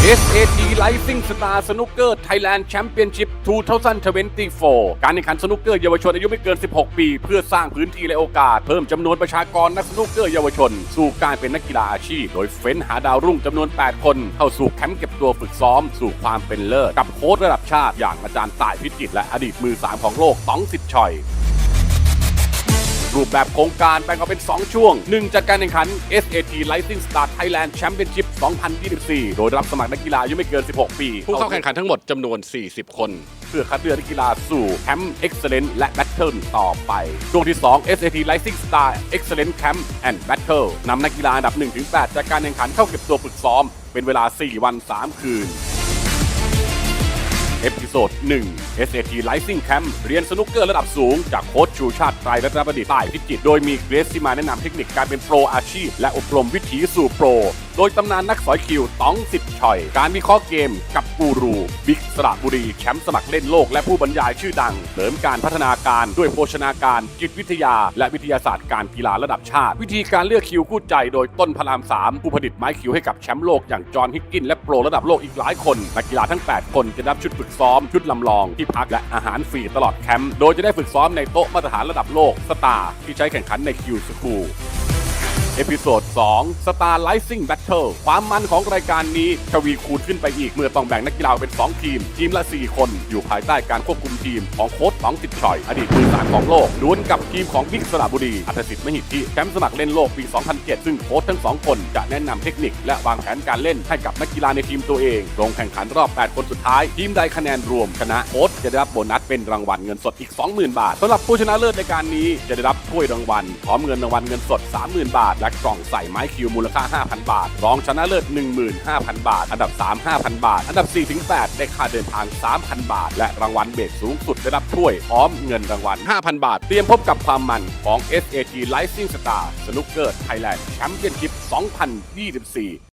SAT Rising Star Snooker Thailand Championship 2024 การแข่งขันสนุกเกอร์เยาวชนอายุไม่เกิน 16 ปี เพื่อสร้างพื้นที่และโอกาส เพิ่มจำนวนประชากรนักสนุกเกอร์เยาวชน สู่การเป็นนักกีฬาอาชีพ โดยเฟ้นหาดาวรุ่งจำนวน 8 คน เข้าสู่แคมป์เก็บตัวฝึกซ้อม สู่ความเป็นเลิศกับโค้ชระดับชาติอย่างอาจารย์ต่ายพิจิตรและอดีตมือ 3 ของโลกต้องสิทธิ์ชอย รูปแบบโครงการแบ่งออกเป็น 2 ช่วง 1 จัดการแข่งขัน SAT Rising Star Thailand Championship 2024 โดยรับสมัครนักกีฬาอายุไม่เกิน 16 ปี ผู้เข้าแข่งขันทั้งหมดจำนวน 40 คน เพื่อคัดเลือกนักกีฬาสู่แคมป์ Excellence และ Battle ต่อไป ช่วงที่ 2 SAT Rising Star Excellence Camp and Battle นำนักกีฬาอันดับ 1-8 จากการแข่งขันเข้าเก็บตัวฝึกซ้อม เป็นเวลา 4 วัน 3 คืนเอพิ โซด 1 SAT Rising Camp เรียนสนุกเกอร์ระดับสูง จากโค้ชชูชาติไตรรัตนประดิษฐ์ใต้พิจิตรโดยมีเกรซที่มาแนะนำเทคนิคการเป็นโปรอาชีพ และอบรมวิถีสู่โปร โดยตำนานนักสอยคิวต้องสิทธิ์ชอย การวิเคราะห์เกมกับกูรูบิ๊กสระบุรีแชมป์สมัครเล่นโลกและผู้บรรยายชื่อดังเสริมการพัฒนาการด้วยโภชนาการจิตวิทยา และวิทยาศาสตร์การกีฬาระดับชาติ วิธีการเลือกคิวคู่ใจโดยต้นพระรามสามผู้ผลิตไม้คิวให้กับแชมป์โลกอย่างจอห์นฮิกกินและโปรระดับโลกอีกหลายคนนักกีฬาทั้ง 8 คนจะได้รับชุดฝึกซ้อมชุดลำลองที่พักและอาหารฟรีตลอดแคมป์ โดยจะได้ฝึกซ้อมในโต๊ะมาตรฐานระดับโลกสตาร์ที่ใช้แข่งขันในคิวสคูล เอพิโซด2 Star Rising Battle ความมันของรายการนี้ทวีคูณขึ้นไปอีก เมื่อต้องแบ่งนักกีฬาเป็น 2 ทีม ทีมละ 4 คน อยู่ภายใต้การควบคุมทีมของโค้ชของติดชอย อดีตมือสามของโลกดวลกับทีมของบิ๊กสระบุรีอัตสิทธิ์มหิทธิแชมป์สมัครเล่นโลกปี 2007 ซึ่งโค้ชทั้ง 2 คนจะแนะนำเทคนิค และวางแผนการเล่นให้กับนักกีฬาในทีมตัวเองลงแข่งขันรอบ 8 คนสุดท้าย ทีมใดคะแนนรวมชนะโค้ชจะได้รับโบนัสเป็นรางวัลเงินสดอีก 20,000 บาทสำหรับผู้ชนะเลิศในการนี้จะได้รับถ้วยรางวัลพร้อมเงินรางวัลเงินสด 30,000 บาทและกล่องใส่ไม้คิวมูลค่า 5,000 บาท รองชนะเลิศ 15,000 บาท อันดับ 3 5,000 บาท อันดับ4-8ได้ค่าเดินทาง 3,000 บาท และรางวัลเบสสูงสุดได้รับถ้วยพร้อมเงินรางวัล 5,000 บาท เตรียมพบกับความมันของ SAT Rising Star Snooker Thailand Championship 2024